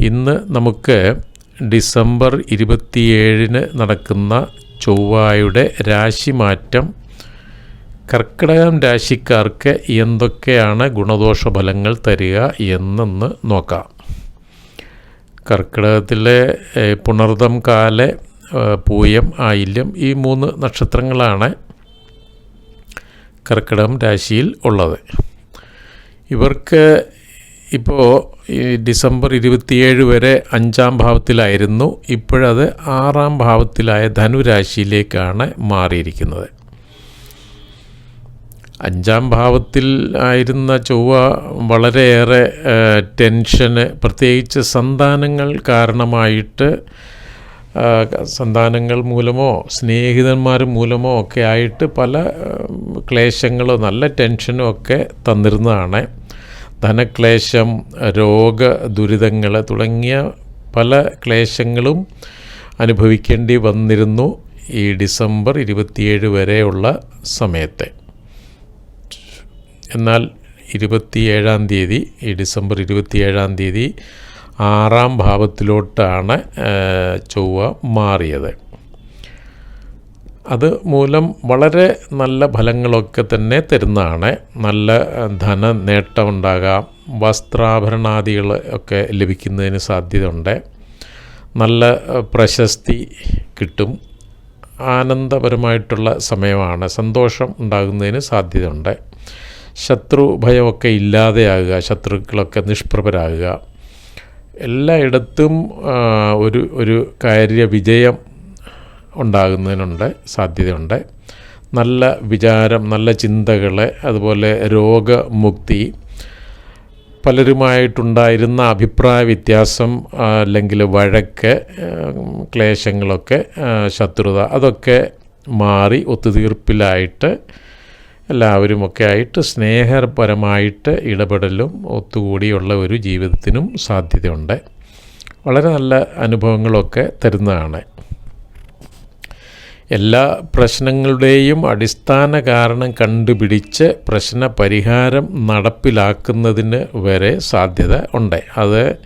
ഇന്ന് നമുക്ക് ഡിസംബർ ഇരുപത്തിയേഴിന് നടക്കുന്ന ചൊവ്വായുടെ രാശിമാറ്റം കർക്കിടകം രാശിക്കാർക്ക് എന്തൊക്കെയാണ് ഗുണദോഷ ഫലങ്ങൾ തരിക എന്നൊന്ന് നോക്കാം. കർക്കിടകത്തിലെ പുണർദം കാല പൂയം ആയില്യം ഈ മൂന്ന് നക്ഷത്രങ്ങളാണ് കർക്കിടകം രാശിയിൽ ഉള്ളത്. ഇവർക്ക് ഇപ്പോൾ ഈ ഡിസംബർ ഇരുപത്തിയേഴ് വരെ അഞ്ചാം ഭാവത്തിലായിരുന്നു. ഇപ്പോഴത് ആറാം ഭാവത്തിലായ ധനുരാശിയിലേക്കാണ് മാറിയിരിക്കുന്നത്. അഞ്ചാം ഭാവത്തിൽ ആയിരുന്ന ചൊവ്വ വളരെയേറെ ടെൻഷന് പ്രത്യേകിച്ച് സന്താനങ്ങൾ കാരണമായിട്ട് സന്താനങ്ങൾ മൂലമോ സ്നേഹിതന്മാർ മൂലമോ ഒക്കെ ആയിട്ട് പല ക്ലേശങ്ങളോ നല്ല ടെൻഷനും ഒക്കെ തന്നിരുന്നതാണ്. ധനക്ലേശം രോഗ ദുരിതങ്ങൾ തുടങ്ങിയ പല ക്ലേശങ്ങളും അനുഭവിക്കേണ്ടി വന്നിരുന്നു ഈ ഡിസംബർ ഇരുപത്തിയേഴ് വരെയുള്ള സമയത്തെ. എന്നാൽ ഇരുപത്തിയേഴാം തീയതി ഈ ഡിസംബർ ഇരുപത്തിയേഴാം തീയതി ആറാം ഭാവത്തിലോട്ടാണ് ചൊവ്വ മാറിയത്. അത് മൂലം വളരെ നല്ല ഫലങ്ങളൊക്കെ തന്നെ തരുന്നതാണ്. നല്ല ധന നേട്ടമുണ്ടാകാം വസ്ത്രാഭരണാദികൾ ഒക്കെ ലഭിക്കുന്നതിന് സാധ്യതയുണ്ട്. നല്ല പ്രശസ്തി കിട്ടും. ആനന്ദപരമായിട്ടുള്ള സമയമാണ്. സന്തോഷം ഉണ്ടാകുന്നതിന് സാധ്യതയുണ്ട്. ശത്രു ഭയമൊക്കെ ഇല്ലാതെയാകുക ശത്രുക്കളൊക്കെ നിഷ്പ്രഭരാകുക. എല്ലായിടത്തും ഒരു ഒരു കാര്യവിജയം ഉണ്ടാകുന്നതിനുണ്ട് സാധ്യതയുണ്ട്. നല്ല വിചാരം നല്ല ചിന്തകൾ അതുപോലെ രോഗമുക്തി പലരുമായിട്ടുണ്ടായിരുന്ന അഭിപ്രായ വ്യത്യാസം അല്ലെങ്കിൽ വഴക്ക് ക്ലേശങ്ങളൊക്കെ ശത്രുത അതൊക്കെ മാറി ഒത്തുതീർപ്പിലായിട്ട് എല്ലാവരുമൊക്കെ ആയിട്ട് സ്നേഹപരമായിട്ട് ഇടപെടലും ഒത്തുകൂടിയുള്ള ഒരു ജീവിതത്തിനും സാധ്യതയുണ്ട്. വളരെ നല്ല അനുഭവങ്ങളൊക്കെ തരുന്നതാണ്. എല്ലാ പ്രശ്നങ്ങളുടെയും അടിസ്ഥാന കാരണം കണ്ടുപിടിച്ച് പ്രശ്ന പരിഹാരം നടപ്പിലാക്കുന്നതിന് വരെ സാധ്യത ഉണ്ട്. അത്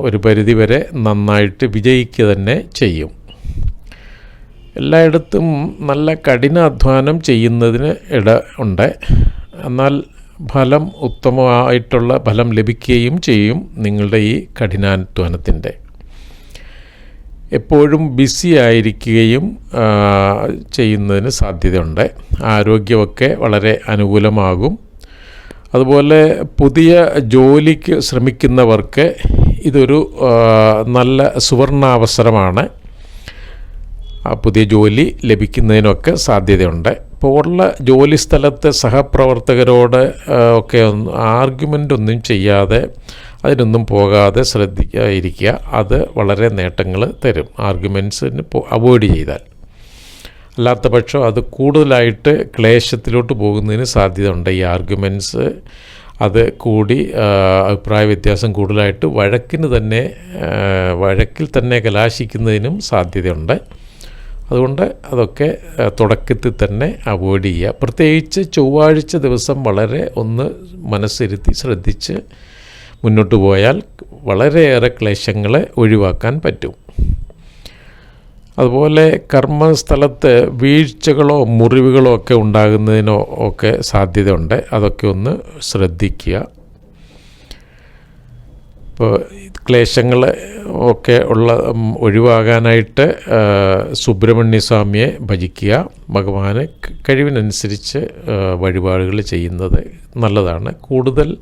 ഒരു പരിധിവരെ നന്നായിട്ട് വിജയിക്കുക തന്നെ ചെയ്യും. എല്ലായിടത്തും നല്ല കഠിനാധ്വാനം ചെയ്യുന്നതിന് ഇട ഉണ്ട്. എന്നാൽ ഫലം ഉത്തമമായിട്ടുള്ള ഫലം ലഭിക്കുകയും ചെയ്യും നിങ്ങളുടെ ഈ കഠിനാധ്വാനത്തിന്റെ. എപ്പോഴും ബിസി ആയിരിക്കുകയും ചെയ്യുന്നതിന് സാധ്യതയുണ്ട്. ആരോഗ്യമൊക്കെ വളരെ അനുകൂലമാകും. അതുപോലെ പുതിയ ജോലിക്ക് ശ്രമിക്കുന്നവർക്ക് ഇതൊരു നല്ല സുവർണാവസരമാണ്. പുതിയ ജോലി ലഭിക്കുന്നതിനൊക്കെ സാധ്യതയുണ്ട്. ഇപ്പോൾ ഉള്ള ജോലി സ്ഥലത്തെ സഹപ്രവർത്തകരോട് ഒക്കെ ആർഗ്യുമെന്റ് ഒന്നും ചെയ്യാതെ അതിനൊന്നും പോകാതെ ശ്രദ്ധിക്കാതിരിക്കുക അത് വളരെ നേട്ടങ്ങൾ തരും. ആർഗ്യുമെന്റ്സിന് അവോയ്ഡ് ചെയ്താൽ. അല്ലാത്ത പക്ഷം അത് കൂടുതലായിട്ട് ക്ലേശത്തിലോട്ട് പോകുന്നതിന് സാധ്യത ഉണ്ട് ഈ ആർഗ്യുമെന്റ്സ് അത് കൂടി അഭിപ്രായ വ്യത്യാസം കൂടുതലായിട്ട് വഴക്കിന് തന്നെ വഴക്കിൽ തന്നെ കലാശിക്കുന്നതിനും സാധ്യതയുണ്ട്. അതുകൊണ്ട് അതൊക്കെ തുടക്കത്തിൽ തന്നെ അവോയ്ഡ് ചെയ്യുക. പ്രത്യേകിച്ച് ചൊവ്വാഴ്ച ദിവസം വളരെ ഒന്ന് മനസ്സിരുത്തി ശ്രദ്ധിച്ച് മുന്നോട്ട് പോയാൽ വളരെയേറെ ക്ലേശങ്ങളെ ഒഴിവാക്കാൻ പറ്റും. അതുപോലെ കർമ്മസ്ഥലത്ത് വീഴ്ചകളോ മുറിവുകളോ ഒക്കെ ഉണ്ടാകുന്നതിനോ ഒക്കെ സാധ്യതയുണ്ട്. അതൊക്കെ ഒന്ന് ശ്രദ്ധിക്കുക. ഇപ്പോൾ ക്ലേശങ്ങൾ ഒക്കെ ഉള്ള ഒഴിവാകാനായിട്ട് സുബ്രഹ്മണ്യ സ്വാമിയെ ഭജിക്കുക. ഭഗവാന് കഴിവിനനുസരിച്ച് വഴിപാടുകൾ ചെയ്യുന്നത് നല്ലതാണ്. കൂടുതൽ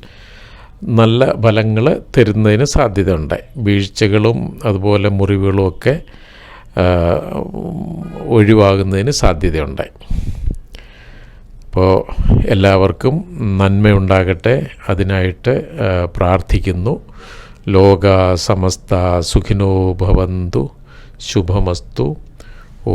നല്ല ഫലങ്ങൾ തരുന്നതിന് സാധ്യതയുണ്ട്. വീഴ്ചകളും അതുപോലെ മുറിവുകളും ഒക്കെ ഒഴിവാകുന്നതിന് സാധ്യതയുണ്ട്. അപ്പോൾ എല്ലാവർക്കും നന്മയുണ്ടാകട്ടെ. അതിനായിട്ട് പ്രാർത്ഥിക്കുന്നു. ലോക സമസ്ത സുഖിനോ ഭവന്തു. ശുഭമസ്തു. ഓ